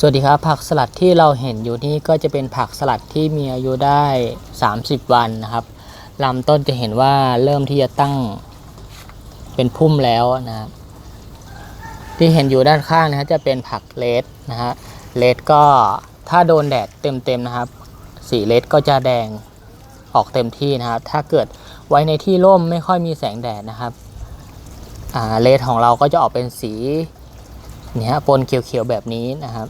สวัสดีครับ ผักสลัดที่เราเห็นอยู่นี่ก็จะเป็นผักสลัดที่มีอายุได้ 30 วันนะครับลำต้นจะเห็นว่าเริ่มที่จะตั้งเป็นพุ่มแล้วนะครับที่เห็นอยู่ด้านข้างนะฮะจะเป็นผักเลดนะฮะเลดก็ถ้าโดนแดดเต็มๆนะครับ สีเลดก็จะแดงออกเต็มที่นะครับ ถ้าเกิดไว้ในที่ร่มไม่ค่อยมีแสงแดดนะครับเลดของเราก็จะออกเป็นสีเนี่ยฮะปนเขียวๆแบบนี้นะครับ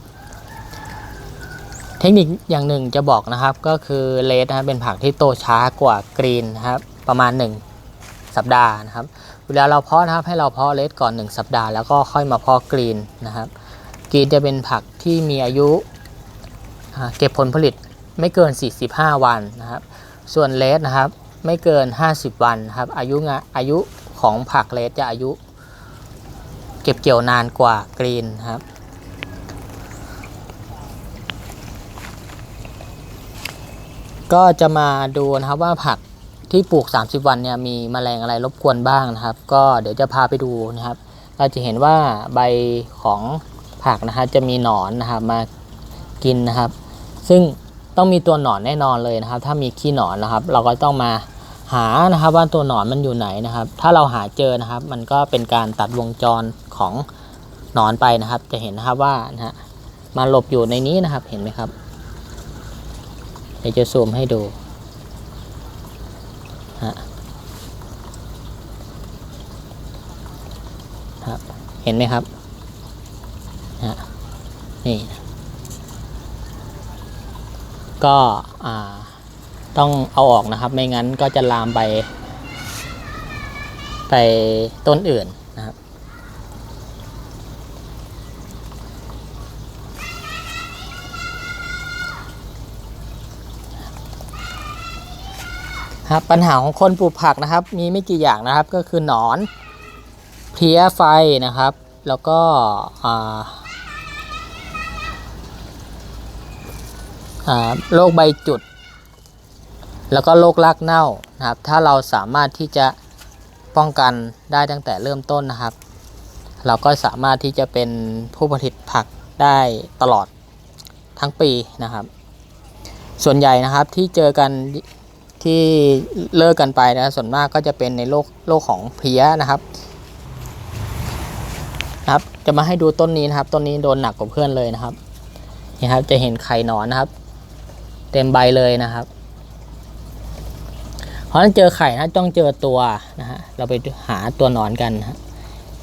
เทคนิคอย่างหนึ่งจะบอกนะครับก็คือเลดนะครับเป็นผักที่โตช้ากว่ากรีนนะครับประมาณ 1 สัปดาห์นะครับ เวลาเราเพาะนะครับให้เราเพาะเลดก่อน 1 สัปดาห์แล้วก็ค่อยมาเพาะกรีนนะครับกรีนจะเป็นผักที่มีอายุเก็บผลผลิตไม่เกิน 45 วันนะครับ ส่วนเลดนะครับไม่เกิน 50 วันนะครับอายุงาอายุของผักเลดจะอายุ เก็บเกี่ยวนานกว่ากรีนนะครับ ก็จะมาดูนะครับว่าผักที่ปลูก 30 วันเนี่ยมีแมลงอะไรรบกวนบ้างนะครับ ก็เดี๋ยวจะพาไปดูนะครับ เราจะเห็นว่าใบของผักนะครับจะมีหนอนนะครับมากินนะครับ ซึ่งต้องมีตัวหนอนแน่นอนเลยนะครับ ถ้ามีขี้หนอนนะครับ เราก็ต้องมาหานะครับว่าตัวหนอนมันอยู่ไหนนะครับ ถ้าเราหาเจอนะครับ มันก็เป็นการตัดวงจรของหนอนไปนะครับ จะเห็นนะครับว่านะฮะมาหลบอยู่ในนี้นะครับเห็นไหมครับ เดี๋ยวจะซูมให้ดูฮะครับเห็นไหมครับฮะนี่ก็อ่าต้องเอาออกนะครับ ไม่งั้นก็จะลามไป ไปต้นอื่นนะ ครับปัญหาของคนปลูกผักนะครับ มีไม่กี่อย่างนะครับก็คือหนอนเพลี้ยไฟนะครับ แล้วก็โรคใบจุด แล้วก็โรครากเน่านะครับ ถ้าเราสามารถที่จะป้องกันได้ตั้งแต่เริ่มต้นนะครับ เราก็สามารถที่จะเป็นผู้ผลิตผักได้ตลอดทั้งปีนะครับ ส่วนใหญ่นะครับที่เจอกัน ที่เลิกกันไปนะส่วนมากก็จะเป็นในโรคโรคของเพี้ยนะครับนะครับ จะมาให้ดูต้นนี้นะครับ ต้นนี้โดนหนักกว่าเพื่อนเลยนะครับนี่ครับจะเห็นไข่หนอนนะครับ เต็มใบเลยนะครับเพราะนั้นเจอไข่นะต้องเจอตัวนะฮะเราไปหาตัวหนอนกันนะฮะ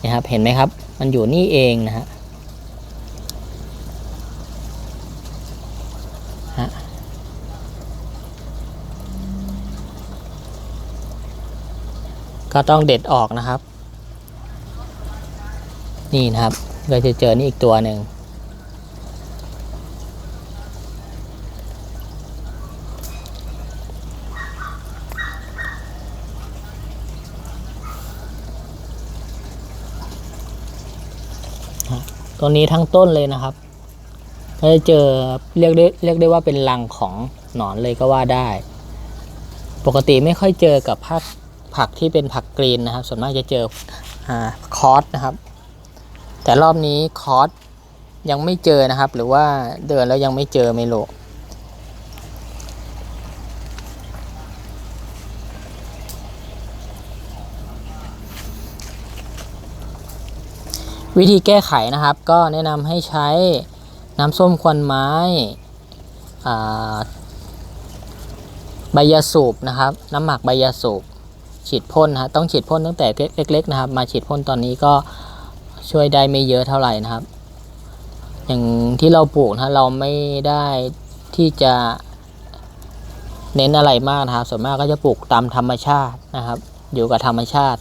นี่ครับเห็นไหมครับ มันอยู่นี่เองนะฮะ ก็ต้องเด็ดออกนะครับ นี่นะครับเราจะเจอนี่อีกตัวหนึ่งตัวนี้ทั้งต้นเลยนะครับเราจะเจอเรียกได้เรียกได้ว่าเป็นรังของหนอนเลยก็ว่าได้ ปกติไม่ค่อยเจอกับผัก ผักที่เป็นผักกรีนนะครับ ส่วนมากจะเจออคอสนะครับ แต่รอบนี้คอสยังไม่เจอนะครับ หรือว่าเดินแล้วยังไม่เจอไม่รู้วิธีแก้ไขนะครับ ก็แนะนำให้ใช้น้ำส้มควันไม้ใบยาสูบนะครับ น้ำหมักใบยาสูบ ฉีดพ่นนะฮะต้องฉีดพ่นตั้งแต่เล็ก ๆ นะครับ มาฉีดพ่นตอนนี้ก็ช่วยได้ไม่เยอะเท่าไหร่นะครับ อย่างที่เราปลูกนะเราไม่ได้ที่จะเน้นอะไรมากนะครับ ส่วนมากก็จะปลูกตามธรรมชาตินะครับ อยู่กับธรรมชาติ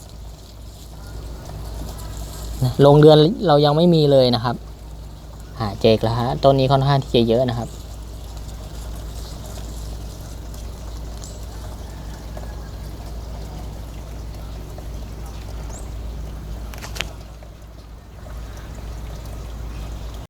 โรงเรือนเรายังไม่มีเลยนะครับอ่าเจกแล้วฮะต้นนี้ค่อนข้างที่จะเยอะนะครับ